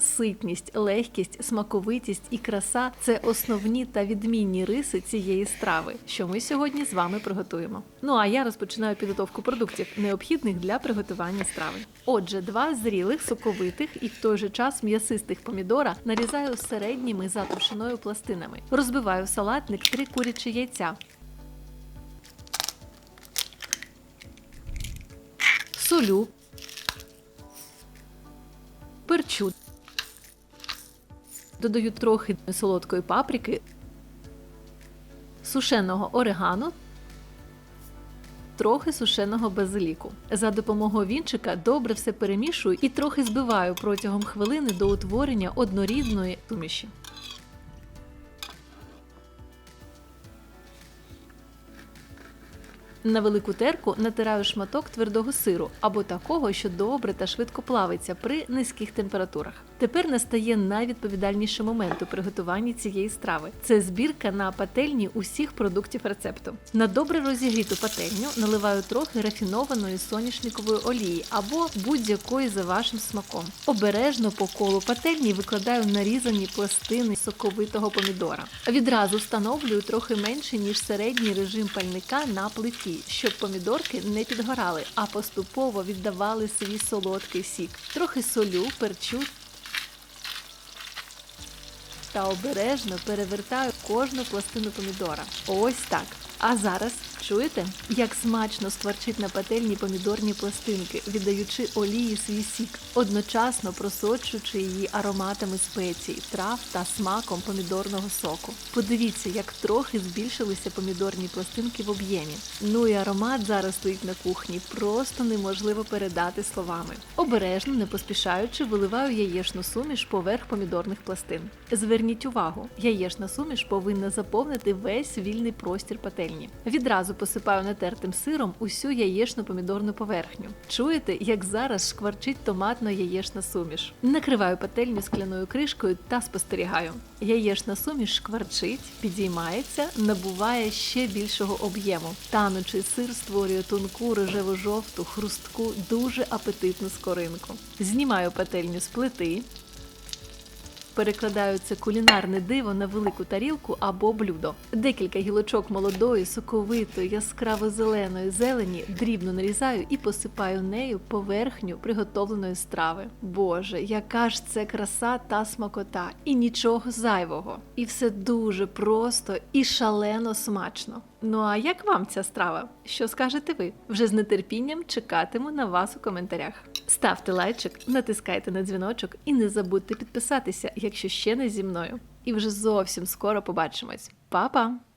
Ситність, легкість, смаковитість і краса це основні та відмінні риси цієї страви, що ми сьогодні з вами приготуємо. Ну а я розпочинаю підготовку продуктів, необхідних для приготування страви. Отже, два зрілих, соковитих і в той же час м'ясистих помідора нарізаю середніми за товщиною пластинами. Розбиваю в салатник три курячі яйця. Солю. Перчу. Додаю трохи солодкої паприки, сушеного орегану, трохи сушеного базиліку. За допомогою вінчика добре все перемішую і трохи збиваю протягом хвилини до утворення однорідної суміші. На велику терку натираю шматок твердого сиру або такого, що добре та швидко плавиться при низьких температурах. Тепер настає найвідповідальніший момент у приготуванні цієї страви. Це збірка на пательні усіх продуктів рецепту. На добре розігріту пательню наливаю трохи рафінованої соняшникової олії або будь-якої за вашим смаком. Обережно по колу пательні викладаю нарізані пластини соковитого помідора. Відразу встановлюю трохи менше ніж середній режим пальника на плиті, щоб помідорки не підгорали, а поступово віддавали свій солодкий сік. Трохи солю, перчу та обережно перевертаю кожну пластину помідора. Ось так. А зараз чуєте, як смачно скварчить на пательні помідорні пластинки, віддаючи олії свій сік, одночасно просочуючи її ароматами спецій, трав та смаком помідорного соку. Подивіться, як трохи збільшилися помідорні пластинки в об'ємі. Ну і аромат зараз стоїть на кухні, просто неможливо передати словами. Обережно, не поспішаючи, виливаю яєчну суміш поверх помідорних пластин. Зверніть увагу, яєчна суміш повинна заповнити весь вільний простір пательні. Відразу посипаю натертим сиром усю яєчну помідорну поверхню. Чуєте, як зараз шкварчить томатно-яєчна суміш? Накриваю пательню скляною кришкою та спостерігаю. Яєчна суміш шкварчить, підіймається, набуває ще більшого об'єму. Танучий сир створює тонку рожево-жовту, хрустку, дуже апетитну скоринку. Знімаю пательню з плити. Перекладаю це кулінарне диво на велику тарілку або блюдо. Декілька гілочок молодої, соковитої, яскраво зеленої зелені дрібно нарізаю і посипаю нею поверхню приготовленої страви. Боже, яка ж це краса та смакота, і нічого зайвого. І все дуже просто і шалено смачно. Ну а як вам ця страва? Що скажете ви? Вже з нетерпінням чекатиму на вас у коментарях. Ставте лайчик, натискайте на дзвіночок і не забудьте підписатися, якщо ще не зі мною. І вже зовсім скоро побачимось. Па-па!